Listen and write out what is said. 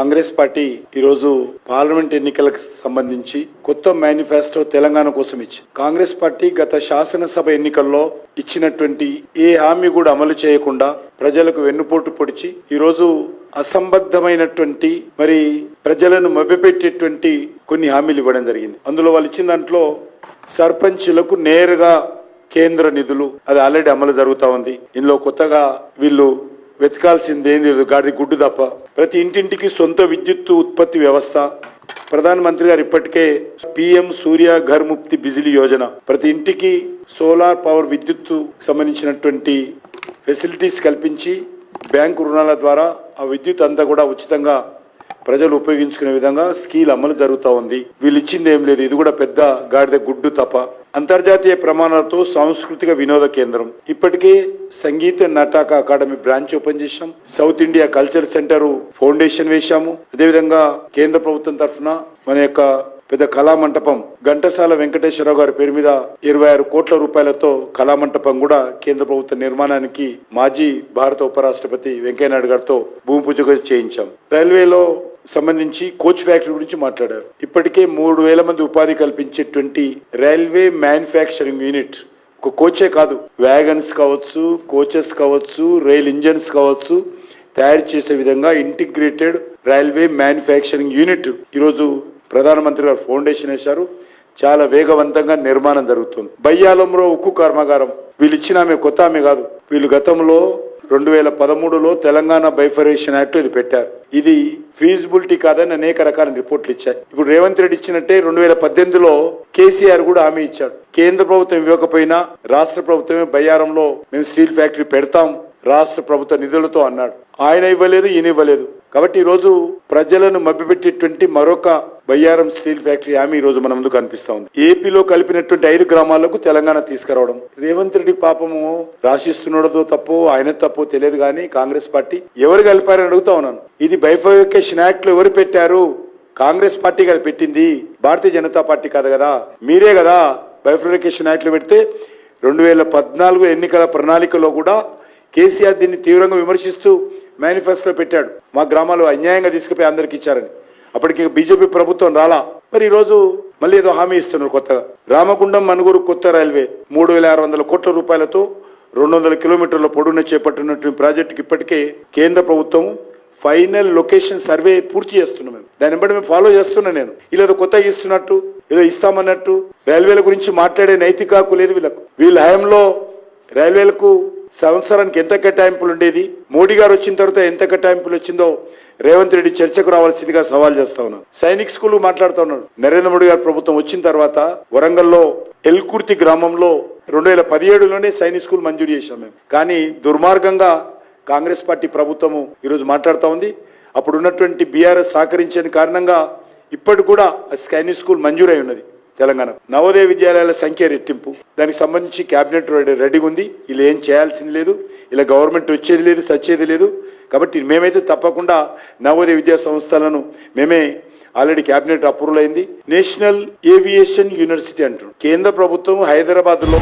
Congress party ఈరోజు parliament ఎన్నికలకు సంబంధించి కొత్త మేనిఫెస్టో తెలంగాణ కోసం ఇచ్చి కాంగ్రెస్ పార్టీ గత శాసనసభ ఎన్నికల్లో ఇచ్చినటువంటి ఏ హామీ కూడా అమలు చేయకుండా ప్రజలకు వెన్నుపోటు పొడిచి ఈరోజు అసంబద్ధమైనటువంటి మరి ప్రజలను మభ్యపెట్టేటువంటి కొన్ని హామీలు ఇవ్వడం జరిగింది. అందులో వాళ్ళు ఇచ్చిన దాంట్లో సర్పంచులకు నేరుగా కేంద్ర నిధులు అది ఆల్రెడీ అమలు జరుగుతూ ఉంది. ఇందులో కొత్తగా వీళ్ళు వెతకాల్సింది ఏం లేదు గాడి గుడ్డు తప్ప. ప్రతి ఇంటింటికి సొంత విద్యుత్ ఉత్పత్తి వ్యవస్థ. ప్రధానమంత్రి గారు ఇప్పటికే పిఎం సూర్య ఘర్ ముక్తి బిజిలీ యోజన. ప్రతి ఇంటికి సోలార్ పవర్ విద్యుత్ సంబంధించినటువంటి ఫెసిలిటీస్ కల్పించి బ్యాంకు రుణాల ద్వారా ఆ విద్యుత్ అంతా కూడా ఉచితంగా ప్రజలు ఉపయోగించుకునే విధంగా స్కీల్ అమలు జరుగుతూ ఉంది. వీళ్ళు ఇచ్చింది ఏం లేదు. ఇది కూడా పెద్ద గాడిద గుడ్డు తప్ప. అంతర్జాతీయ ప్రమాణాలతో సాంస్కృతిక వినోద కేంద్రం. ఇప్పటికే Sangeet Natak academy branch open చేశాం. South India culture centre foundation వేశాము. అదేవిధంగా కేంద్ర ప్రభుత్వం తరఫున మన యొక్క పెద్ద కళామంటపం ఘంటసాల వెంకటేశ్వరరావు గారి పేరు మీద ఇరవై ఆరు కోట్ల రూపాయలతో కళామంటపం కూడా కేంద్ర ప్రభుత్వ నిర్మాణానికి మాజీ భారత ఉపరాష్ట్రపతి వెంకయ్యనాయుడు గారితో భూమి పూజ చేయించాం. రైల్వేలో సంబంధించి కోచ్ ఫ్యాక్టరీ గురించి మాట్లాడారు. ఇప్పటికే మూడు వేల మంది ఉపాధి కల్పించేటువంటి రైల్వే మ్యానుఫ్యాక్చరింగ్ యూనిట్ ఒక కోచే కాదు. వ్యాగన్స్ కావచ్చు కోచెస్ కావచ్చు రైల్ ఇంజన్స్ కావచ్చు తయారు చేసే విధంగా ఇంటిగ్రేటెడ్ రైల్వే మ్యానుఫ్యాక్చరింగ్ యూనిట్ ఈరోజు ప్రధానమంత్రి గారు ఫౌండేషన్ వేశారు. చాలా వేగవంతంగా నిర్మాణం జరుగుతుంది. బయ్యాలంలో ఉక్కు కర్మాగారం. వీళ్ళు ఇచ్చిన ఆమె కొత్త ఆమె కాదు. వీళ్ళు గతంలో రెండు వేల పదమూడులో తెలంగాణ బైఫరేషన్ యాక్ట్ ఇది పెట్టారు. ఇది ఫీజిబిలిటీ కాదని అనేక రకాల రిపోర్ట్లు ఇచ్చాయి. ఇప్పుడు రేవంత్ రెడ్డి ఇచ్చినట్టే రెండు వేల పద్దెనిమిదిలో కేసీఆర్ కూడా హామీ ఇచ్చాడు. కేంద్ర ప్రభుత్వం ఇవ్వకపోయినా రాష్ట్ర ప్రభుత్వమే బయ్యారంలో మేము స్టీల్ ఫ్యాక్టరీ పెడతాం రాష్ట్ర ప్రభుత్వ నిధులతో అన్నాడు. ఆయన ఇవ్వలేదు ఈయన ఇవ్వలేదు. కాబట్టి ఈరోజు రోజు ప్రజలను మభ్యపెట్టేటువంటి మరొక బయ్యారం స్టీల్ ఫ్యాక్టరీ హామీ ఈ రోజు మన ముందు కనిపిస్తా ఉంది. ఏపీలో కలిపినటువంటి ఐదు గ్రామాలకు తెలంగాణ తీసుకురావడం. రేవంత్ రెడ్డి పాపము రాసిస్తున్నాడో తప్పో ఆయన తప్పో తెలియదు కానీ కాంగ్రెస్ పార్టీ ఎవరు కలిపారని అడుగుతా ఉన్నాను. ఇది బైఫర్కేషన్ యాక్ట్లో ఎవరు పెట్టారు? కాంగ్రెస్ పార్టీ కదా పెట్టింది. భారతీయ జనతా పార్టీ కాదు కదా. మీరే కదా బైఫర్కేషన్ యాక్ట్లో పెడితే రెండు వేల పద్నాలుగు ఎన్నికల ప్రణాళికలో కూడా కేసీఆర్ దీన్ని తీవ్రంగా విమర్శిస్తూ మేనిఫెస్టోలో పెట్టాడు. మా గ్రామాలు అన్యాయంగా తీసుకుపోయి అందరికి ఇచ్చారని. అప్పటికి బీజేపీ ప్రభుత్వం రాలా. మరి ఈరోజు మళ్ళీ ఏదో హామీ ఇస్తున్నారు కొత్తగా. రామగుండం మనుగురు కొత్త రైల్వే మూడు వేల ఆరు వందల కోట్ల రూపాయలతో రెండు వందల కిలోమీటర్ల పొడవున చేపట్టినటువంటి ప్రాజెక్టుకి ఇప్పటికే కేంద్ర ప్రభుత్వం ఫైనల్ లొకేషన్ సర్వే పూర్తి చేస్తున్నాం మేము. దాన్ని బట్టి మేము ఫాలో చేస్తున్నా నేను. ఇలా ఏదో కొత్తగా ఇస్తున్నట్టు ఏదో ఇస్తామన్నట్టు రైల్వేల గురించి మాట్లాడే నైతిక హక్కు లేదు వీళ్ళకు. వీళ్ళ హయాంలో రైల్వేలకు సంవత్సరానికి ఎంత కేటాయింపులు ఉండేది? మోడీ గారు వచ్చిన తర్వాత ఎంత కేటాయింపులు వచ్చిందో రేవంత్ రెడ్డి చర్చకు రావాల్సిందిగా సవాల్ చేస్తా ఉన్నాను. సైనిక్ స్కూల్ మాట్లాడుతూ ఉన్నాడు నరేంద్ర మోడీ గారు ప్రభుత్వం వచ్చిన తర్వాత వరంగల్లో ఎల్కుర్తి గ్రామంలో రెండు వేల పదిహేడులోనే సైనిక్ స్కూల్ మంజూరు చేశాం మేము. కానీ దుర్మార్గంగా కాంగ్రెస్ పార్టీ ప్రభుత్వము ఈరోజు మాట్లాడుతూ ఉంది. అప్పుడు ఉన్నటువంటి బీఆర్ఎస్ సహకరించని కారణంగా ఇప్పటికి కూడా సైనిక్ స్కూల్ మంజూరై ఉన్నది. తెలంగాణ. నవోదయ విద్యాలయాల సంఖ్య రెట్టింపు. దానికి సంబంధించి కేబినెట్ రెడీ రెడీగా ఉంది. ఇలా ఏం చేయాల్సింది లేదు. ఇలా గవర్నమెంట్ వచ్చేది లేదు సచ్చేది లేదు. కాబట్టి మేమైతే తప్పకుండా నవోదయ విద్యా సంస్థలను మేమే ఆల్రెడీ కేబినెట్ అప్రూవల్ అయింది. నేషనల్ ఏవియేషన్ యూనివర్సిటీ అంటారు కేంద్ర ప్రభుత్వం హైదరాబాద్లో